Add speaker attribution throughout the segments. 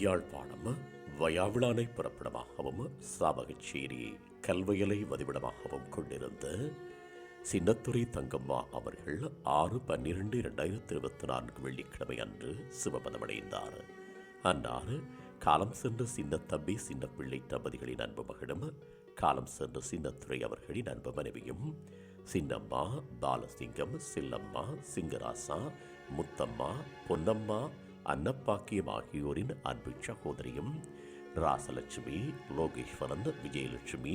Speaker 1: யாழ்ப்பாணம் வயாவிழானை புறப்படமாகவும் சாவகச்சேரி கல்வையலை வதிவிடமாகவும் கொண்டிருந்த சின்னத்துறை தங்கம்மா அவர்கள் ஆறு பன்னிரண்டு இரண்டாயிரத்தி இருபத்தி நான்கு வெள்ளிக்கிழமை அன்று சிவபதமடைந்தார். அன்னார் காலம் சென்ற சின்னத்தம்பி சின்னப்பிள்ளை தம்பதிகளின் அன்பு மகனும் காலம் சென்ற சின்னத்துறை அவர்களின் அன்பு மனைவியும் சின்னம்மா பாலசிங்கம் சில்லம்மா சிங்கராசா முத்தம்மா பொன்னம்மா அன்னப்பாக்கியம் ஆகியோரின் அன்பு சகோதரியும் ராசலட்சுமி லோகேஸ்வரன் விஜயலட்சுமி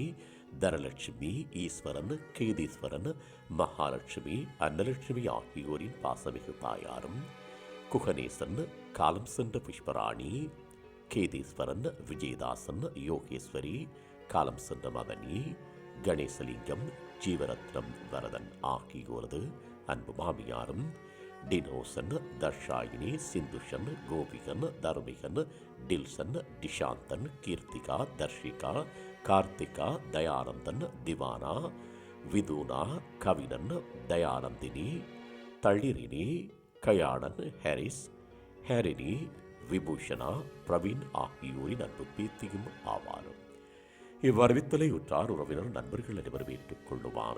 Speaker 1: தரலட்சுமி ஈஸ்வரன் கேதீஸ்வரன் மகாலட்சுமி அன்னலட்சுமி ஆகியோரின் பாசமிகு தாயாரும் குகணேசன் காலம் சென்ற புஷ்பராணி கேதீஸ்வரன் விஜயதாசன் யோகேஸ்வரி காலம் சென்ற மதனி கணேசலிங்கம் ஜீவரத்னம் வரதன் ஆகியோரது அன்பு மாமியாரும் டினோசன் தர்ஷாயினி சிந்துஷன் கோபிகன் தர்மிகன் டில்சன் டிஷாந்தன் கீர்த்திகா தர்ஷிகா கார்த்திகா தயானந்தன் திவானா விதுனா கவினன் தயானந்தினி தளிரினி கயாணன் ஹாரிஸ் ஹாரினி விபூஷணா பிரவீன் ஆகியோரின் அன்பு பேத்தியும் ஆவார் இவ்வறிவித்தலை உற்றார் உறவினர் நண்பர்கள் அனைவரும் ஏற்றுக்